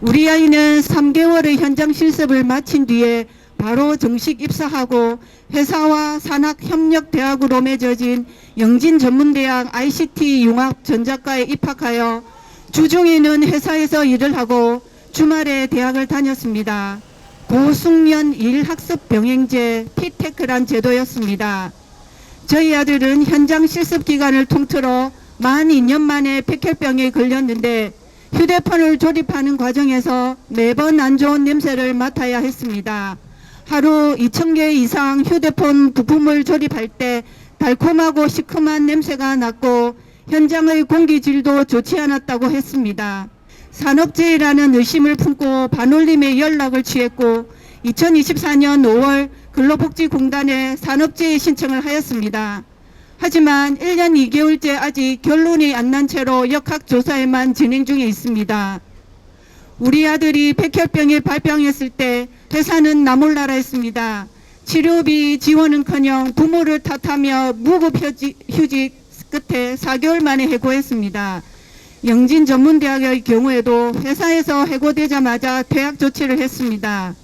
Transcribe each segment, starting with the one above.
우리 아이는 3개월의 현장 실습을 마친 뒤에 바로 정식 입사하고 회사와 산학협력대학으로 맺어진 영진전문대학 ICT 융합전자과에 입학하여 주중에는 회사에서 일을 하고 주말에 대학을 다녔습니다. 고숙련 일학습 병행제 피테크란 제도였습니다. 저희 아들은 현장 실습 기간을 통틀어 만 2년 만에 백혈병에 걸렸는데 휴대폰을 조립하는 과정에서 매번 안 좋은 냄새를 맡아야 했습니다. 하루 2,000개 이상 휴대폰 부품을 조립할 때 달콤하고 시큼한 냄새가 났고 현장의 공기질도 좋지 않았다고 했습니다. 산업재해라는 의심을 품고 반올림에 연락을 취했고 2024년 5월 근로복지공단에 산업재해 신청을 하였습니다. 하지만 1년 2개월째 아직 결론이 안 난 채로 역학조사에만 진행 중에 있습니다. 우리 아들이 백혈병에 발병했을 때 회사는 나몰라라 했습니다. 치료비 지원은커녕 부모를 탓하며 무급 휴직, 휴직 끝에 4개월 만에 해고했습니다. 영진 전문대학의 경우에도 회사에서 해고되자마자 퇴학 조치를 했습니다.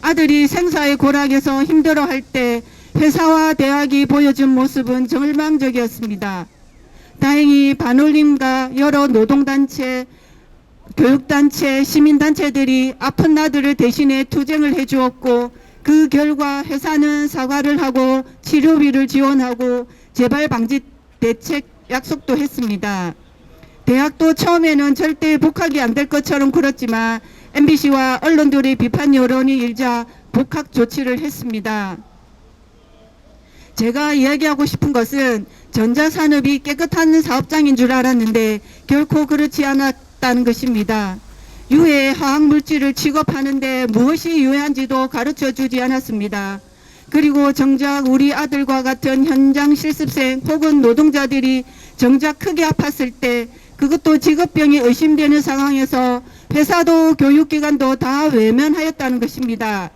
아들이 생사의 고락에서 힘들어할 때 회사와 대학이 보여준 모습은 절망적이었습니다. 다행히 반올림과 여러 노동단체, 교육단체, 시민단체들이 아픈 아들을 대신해 투쟁을 해주었고 그 결과 회사는 사과를 하고 치료비를 지원하고 재발 방지 대책 약속도 했습니다. 대학도 처음에는 절대 복학이 안 될 것처럼 굴었지만 MBC와 언론들의 비판 여론이 일자 복학 조치를 했습니다. 제가 이야기하고 싶은 것은 전자산업이 깨끗한 사업장인 줄 알았는데 결코 그렇지 않았다는 것입니다. 유해 화학물질을 취급하는데 무엇이 유해한지도 가르쳐 주지 않았습니다. 그리고 정작 우리 아들과 같은 현장 실습생 혹은 노동자들이 정작 크게 아팠을 때 그것도 직업병이 의심되는 상황에서 회사도 교육기관도 다 외면하였다는 것입니다.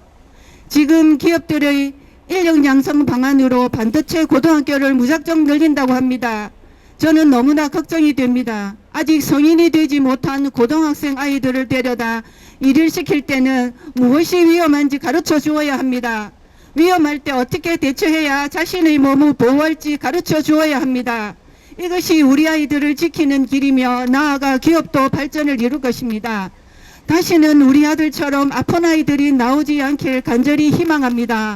지금 기업들의 인력 양성 방안으로 반도체 고등학교를 무작정 늘린다고 합니다. 저는 너무나 걱정이 됩니다. 아직 성인이 되지 못한 고등학생 아이들을 데려다 일을 시킬 때는 무엇이 위험한지 가르쳐 주어야 합니다. 위험할 때 어떻게 대처해야 자신의 몸을 보호할지 가르쳐 주어야 합니다. 이것이 우리 아이들을 지키는 길이며 나아가 기업도 발전을 이룰 것입니다. 다시는 우리 아들처럼 아픈 아이들이 나오지 않길 간절히 희망합니다.